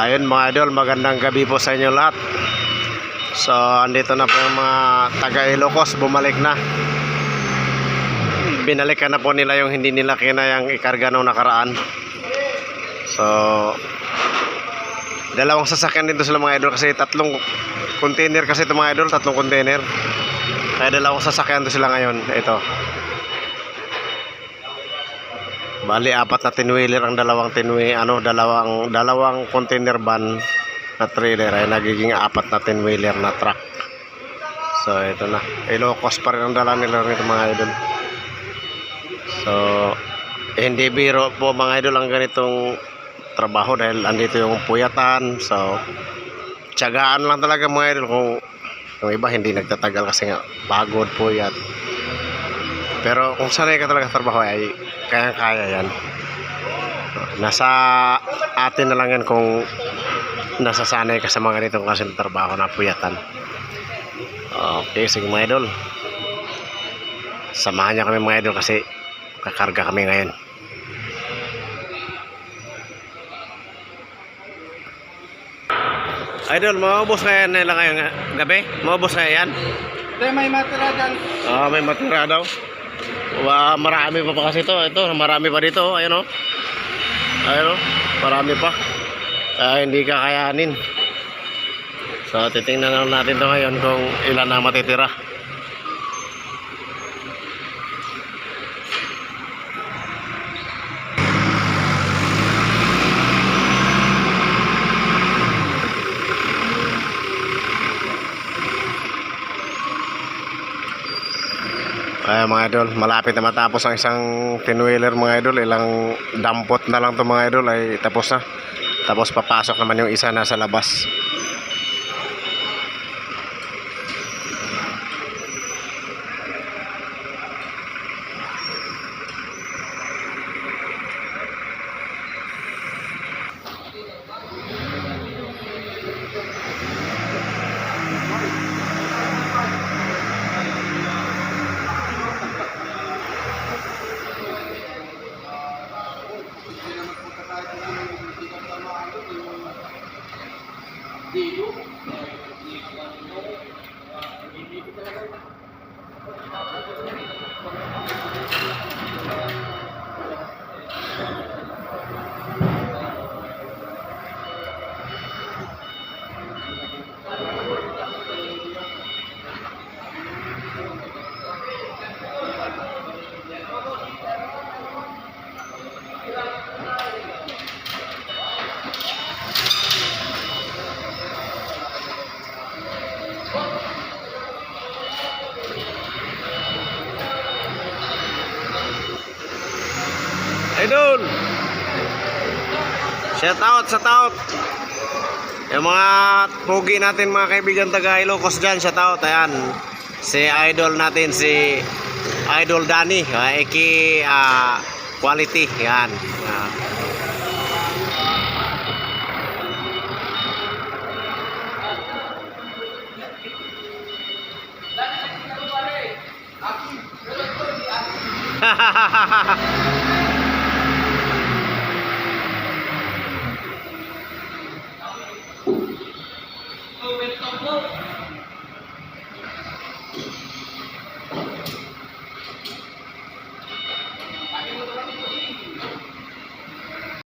Ayun mga idol, magandang gabi po sa inyo lahat. So, andito na po yung mga taga Ilocos, bumalik na. Binalikan na po nila yung hindi nila kinayang ikarga nung nakaraan. So, dalawang sasakyan dito sila mga idol kasi tatlong container kasi ito mga idol, tatlong container. Kaya dalawang sasakyan to sila ngayon. Ito. Bali apat na tinwheeler ang dalawang tinwi ano dalawang dalawang container van na trailer ay nagiging apat na tinwheeler na truck. So ito na. Ilocos pa rin ang dala nila nito mga idol. So hindi biro po mga idol ang ganitong trabaho dahil andito yung puyatan. So tiyagaan lang talaga mga idol kung yung iba hindi nagtatagal kasi nga pagod puyat. Pero kung sanay ka talaga trabaho ay kaya-kaya yan. Nasa atin na lang yan kung nasasanay ka sa mga ganitong kasi trabaho na puyatan. Okay, sige mga idol. Samahan niya kami mga idol kasi kakarga kami ngayon. Idol, maubos na yan nila ngayong gabi? Maubos na yan? Hindi, may matira dyan. Ah, may matira daw. Wa marami pa pa kasi ito. Ito, marami pa dito. Ayun oh. Ayun oh. Marami pa. Ah, hindi kakayanin. So, titingnan natin to ngayon kung ilan na matitira. Kaya mga idol, malapit na matapos ang isang tinwheeler mga idol. Ilang dampot na lang to mga idol ay tapos na. Tapos papasok naman yung isa nasa labas. Thank you. Idol! Shout out, shout out! Yung mga pugi natin mga kaibigan taga Ilocos dyan, shout out. Ayan, si idol natin, si Idol Danny, uh, ah, Quality. Yan. Aku.